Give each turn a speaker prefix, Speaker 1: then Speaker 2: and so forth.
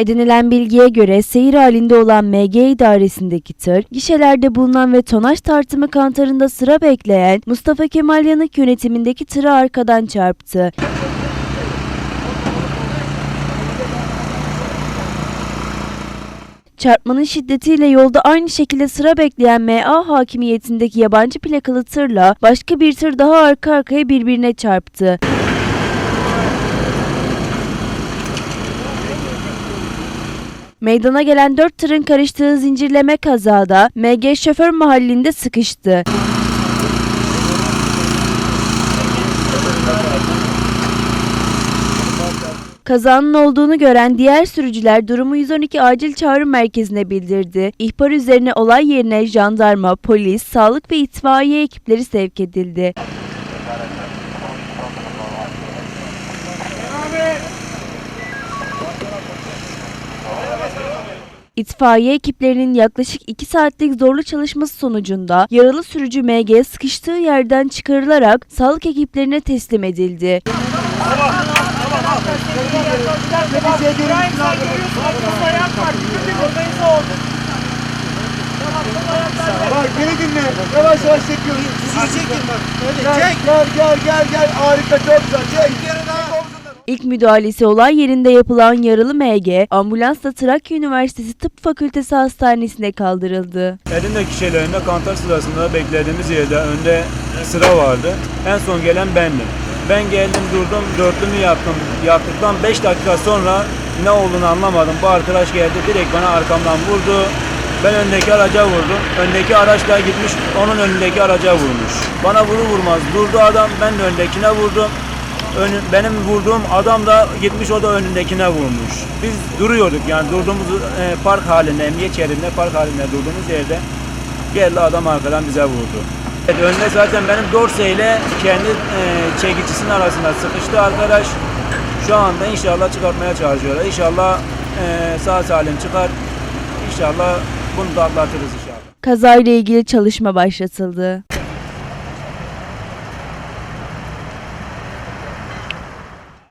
Speaker 1: Edinilen bilgiye göre seyir halinde olan MG idaresindeki tır, gişelerde bulunan ve tonaj tartımı kantarında sıra bekleyen Mustafa Kemal Yanık yönetimindeki tırı arkadan çarptı. Çarpmanın şiddetiyle yolda aynı şekilde sıra bekleyen MA hakimiyetindeki yabancı plakalı tırla başka bir tır daha arka arkaya birbirine çarptı. Meydana gelen dört tırın karıştığı zincirleme kazada MG şoför mahallinde sıkıştı. Kazanın olduğunu gören diğer sürücüler durumu 112 acil çağrı merkezine bildirdi. İhbar üzerine olay yerine jandarma, polis, sağlık ve itfaiye ekipleri sevk edildi. İtfaiye ekiplerinin yaklaşık 2 saatlik zorlu çalışması sonucunda yaralı sürücü MG sıkıştığı yerden çıkarılarak sağlık ekiplerine teslim edildi.
Speaker 2: Bak beni dinle. Yavaş yavaş çekiyoruz.
Speaker 3: Düzgün çekin bak. Öyle
Speaker 2: Gel
Speaker 3: çek.
Speaker 2: gel gel gel gel. Harika çok güzel. Çek.
Speaker 3: Bir kere daha.
Speaker 1: İlk müdahalesi olay yerinde yapılan yaralı MG, ambulansla Trakya Üniversitesi Tıp Fakültesi Hastanesi'ne kaldırıldı.
Speaker 4: Edirne kişilerinde kantar sırasında beklediğimiz yerde önde sıra vardı. En son gelen bendim. Ben geldim durdum, dörtlümü yaptım. Yaptıktan 5 dakika sonra ne olduğunu anlamadım. Bu arkadaş geldi direkt bana arkamdan vurdu. Ben öndeki araca vurdum. Öndeki araç da gitmiş onun önündeki araca vurmuş. Bana vuru vurmaz durdu adam ben de öndekine vurdum. Önü- benim vurduğum adam da gitmiş o da önündekine vurmuş. Biz duruyorduk yani durduğumuz e, park halinde, emniyet şeridinde park halinde durduğumuz yerde geldi adam arkadan bize vurdu. Evet, önde zaten benim dorse ile kendi e, çekicisinin arasında sıkıştı arkadaş. Şu anda inşallah çıkartmaya çalışıyorlar. İnşallah e, sağ salim çıkar. İnşallah bunu da atlatırız inşallah.
Speaker 1: Kazayla ilgili çalışma başlatıldı.